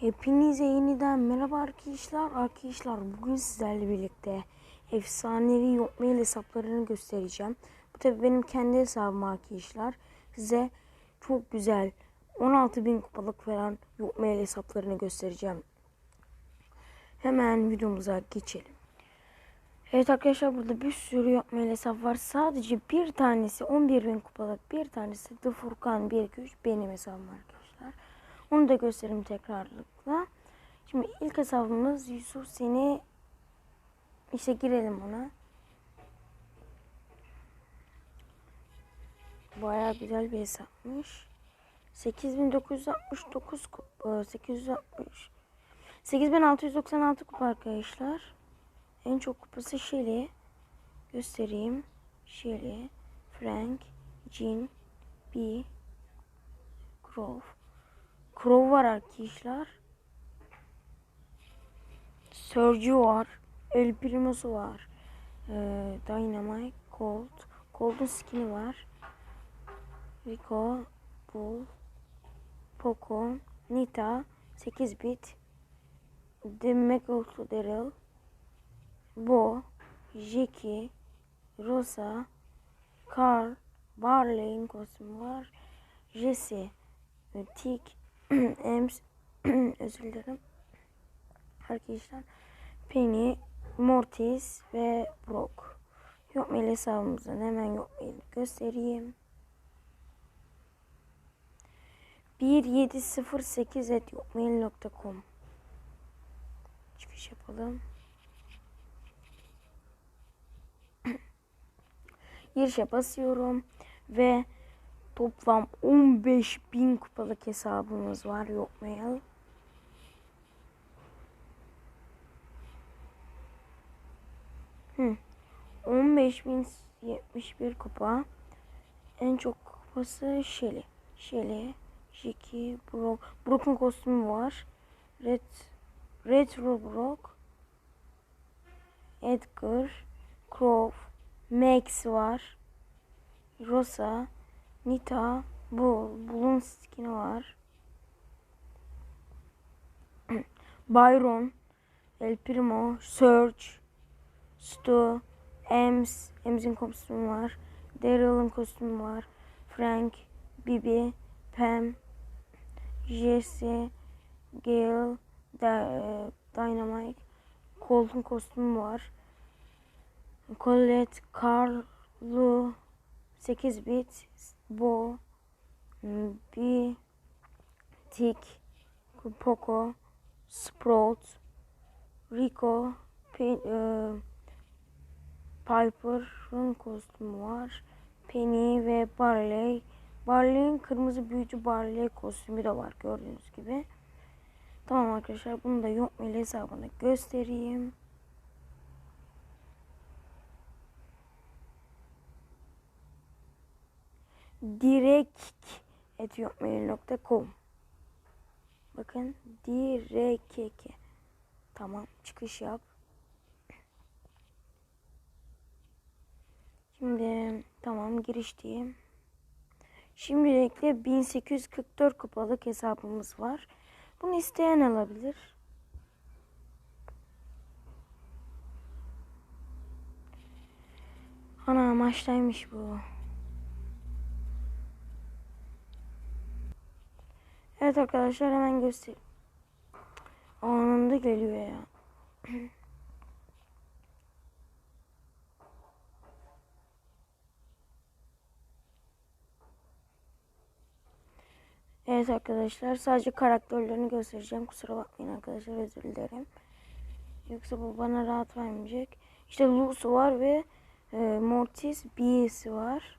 Hepinize yeniden merhaba arkadaşlar. Arkadaşlar bugün sizlerle birlikte efsanevi yokmail hesaplarını göstereceğim. Bu tabi benim kendi hesabım arkadaşlar. Size çok güzel 16.000 kupalık falan yokmail hesaplarını göstereceğim. Hemen videomuza geçelim. Evet arkadaşlar burada bir sürü yokmail hesap var. Sadece bir tanesi 11.000 kupalık bir tanesi The Furkan 123 benim hesabım arkadaşlar. Onu da göstereyim tekrarlıkla. Şimdi ilk hesabımız Yusuf seni işte girelim ona. Baya güzel bir hesapmış. 8969 kupa, 860 8696 kupa arkadaşlar. En çok kupası Shelly. Göstereyim. Shelly, Frank, Jean, B, Grove. Crow var arkadaşlar. Sergio var. El Primo'su var. Ee, Dynamite, Colt. Colt'un skin'i var. Rico, Bull, Poco, Nita, 8 bit. The Megal Daryl, Bo, Jackie, Rosa, Carl, Barley'in kostümü var. Jesse, Ems, özür dilerim. Arkadaşlar Penny, Mortis ve Brock. Yok mail hesabımızdan hemen yok mail göstereyim. 1708 et yokmail.com Çıkış yapalım. Girişe basıyorum ve toplam 15.000 kupalık hesabımız var yok mail. Hı. 15.071 kupa. En çok kupası Shelly. Shelly, Jackie, Brock. Brock'un kostümü var. Red, Retro Brock. Edgar, Crow, Max var. Rosa, Nita, Bull, Bull'un skin'i var. Byron, El Primo, Surge, Stu, Ems, Ems'in kostümü var. Daryl'ın kostümü var. Frank, Bibi, Pam, Jesse, Gale, Dy- Dynamite, Colt'un kostümü var. Colette, Carl, Lou, 8 bit, Bo, B, Tick, Poco, Sprout, Rico, Pe- e, Piper'ın kostümü var. Penny ve Barley. Barley'in kırmızı büyücü Barley kostümü de var gördüğünüz gibi. Tamam arkadaşlar bunu da yok mail hesabına göstereyim. direkt.yokmail.com Bakın direkt Tamam çıkış yap. Şimdi tamam giriş diyeyim. Şimdilikle 1844 kupalık hesabımız var. Bunu isteyen alabilir. Ana maçtaymış bu. Evet arkadaşlar hemen göstereyim. Anında geliyor ya. Evet arkadaşlar sadece karakterlerini göstereceğim. Kusura bakmayın arkadaşlar özür dilerim. Yoksa bu bana rahat vermeyecek. İşte Lucy var ve e, Mortis B'si var.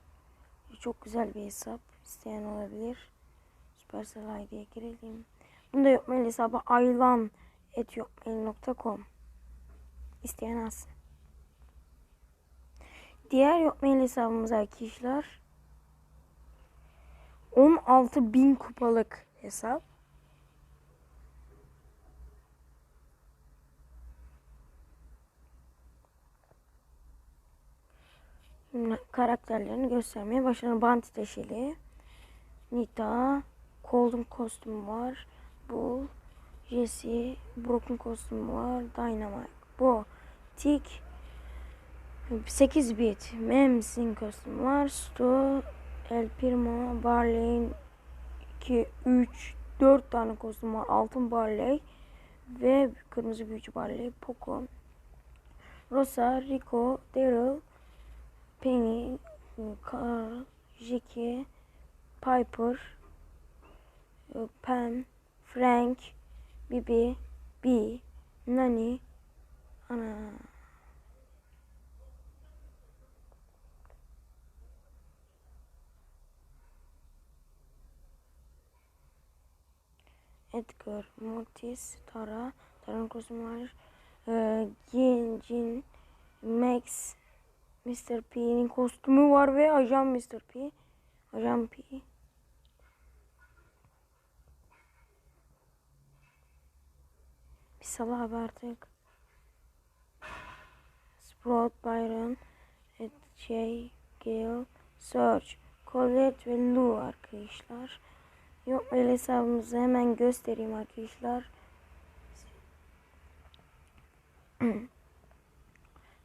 Çok güzel bir hesap. İsteyen olabilir. Supercell ID'ye girelim. Bunda yokmail hesabı aylan etyokmail.com İsteyen alsın. Diğer yokmail hesabımız arkadaşlar 16.000 kupalık hesap. Karakterlerini göstermeye başlayalım. Banti Teşeli, Nita, Colton kostümü var. Bu Jesse, Broken kostümü var. Dynamite, Bo, Tick, 8 bit, Mems'in kostümü var. Stu, El Primo, Barley'in 2, 3, 4 tane kostüm var. Altın Barley ve kırmızı büyücü Barley, Poco, Rosa, Rico, Daryl, Penny, Carl, Jackie, Piper, Pam, Frank, Bibi, B, Nani, ana. Edgar, Mortis, Tara, Tara'nın kostümü var. Ee, Jin, Jin, Max, Mr. P'nin kostümü var ve Ajan Mr. P. Ajan P. Bir sabah abi artık. Sprout, Byron, Jay, Gale, Serge, Colette ve Lou arkadaşlar. Yok mail hesabımızı hemen göstereyim arkadaşlar.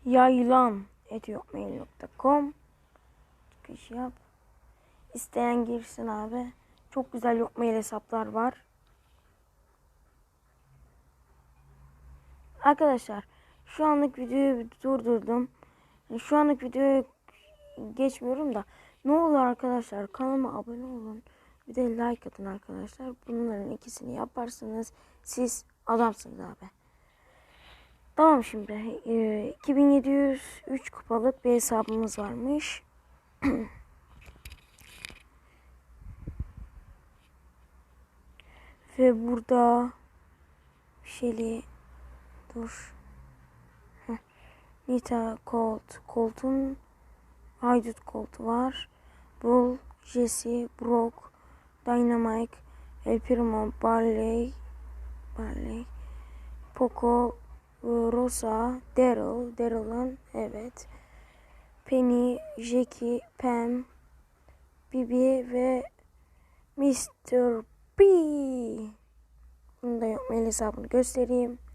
Yaylan etiyokmail.com Çıkış yap. İsteyen girsin abi. Çok güzel yok mail hesaplar var. Arkadaşlar şu anlık videoyu durdurdum. Şu anlık videoyu geçmiyorum da ne olur arkadaşlar kanalıma abone olun. Bir de like atın arkadaşlar. Bunların ikisini yaparsanız siz adamsınız abi. Tamam şimdi. Ee, 2703 kupalık bir hesabımız varmış. Ve burada Shelly dur. Nita Colt. Colt'un Haydut Colt var. Bull, Jesse, Brock, Dynamite, El Primo, Barley, Barley, Poco, Rosa, Daryl, Daryl'ın evet. Penny, Jackie, Pam, Bibi ve Mr. P. Bunu da yokmail hesabını göstereyim.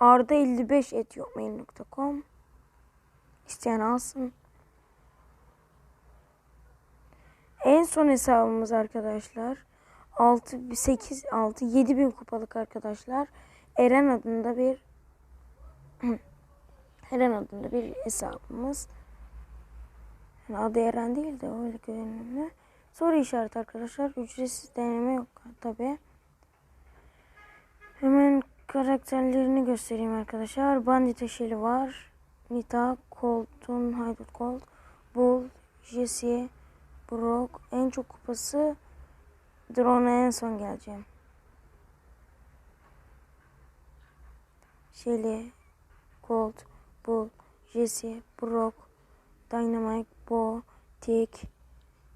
Arda 55 et yokmail.com İsteyen alsın. En son hesabımız arkadaşlar 6 8 6 7 bin kupalık arkadaşlar. Eren adında bir Eren adında bir hesabımız. Yani adı Eren değil de öyle görünümlü. Soru işareti arkadaşlar. Ücretsiz deneme yok tabi. Hemen karakterlerini göstereyim arkadaşlar. Bandit Eşeli var. Nita, Colton, Haydut Colt, Bull, Jesse, Brock. En çok kupası Drone'a en son geleceğim. Shelly, Colt, Bull, Jesse, Brock, Dynamite, Bo, Tick,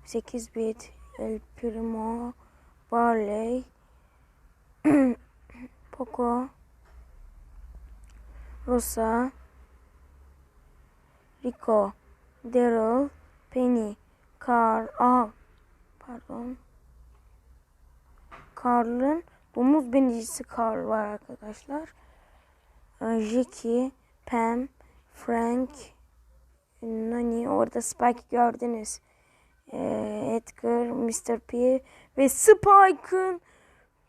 8 bit, El Primo, Barley, Poco, Rosa, Rico, Daryl, Penny, Carl, ah, pardon. Carl'ın domuz binicisi Carl var arkadaşlar. Jackie, Pam, Frank, Nani, orada Spike gördünüz. Ee, Edgar, Mr. P ve Spike'ın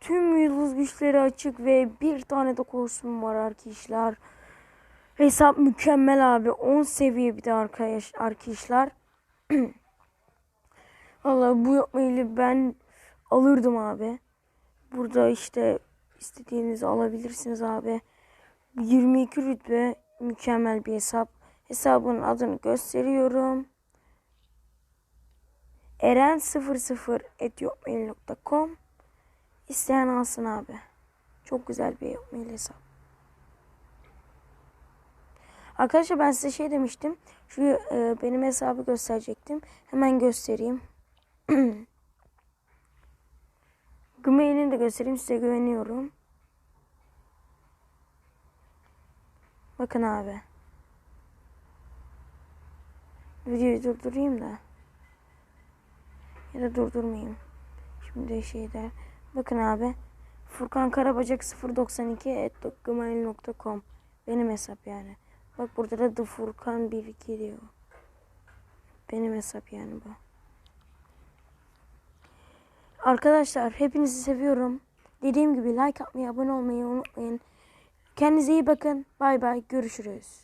tüm yıldız güçleri açık ve bir tane de kostüm var arkadaşlar. Hesap mükemmel abi. 10 seviye bir de arkadaş, arkadaşlar. Valla bu yapmayı ben alırdım abi. Burada işte istediğinizi alabilirsiniz abi. 22 rütbe mükemmel bir hesap. Hesabın adını gösteriyorum. eren00 İsteyen alsın abi. Çok güzel bir mail hesap. Arkadaşlar ben size şey demiştim. Şu e, benim hesabı gösterecektim. Hemen göstereyim. Gmail'ini de göstereyim. Size güveniyorum. Bakın abi. Videoyu durdurayım da. Ya da durdurmayayım. Şimdi şeyler. Bakın abi. Furkan Karabacak 092 gmail.com Benim hesap yani. Bak burada da The Furkan 12 diyor. Benim hesap yani bu. Arkadaşlar hepinizi seviyorum. Dediğim gibi like atmayı, abone olmayı unutmayın. Kendinize iyi bakın. Bay bay. Görüşürüz.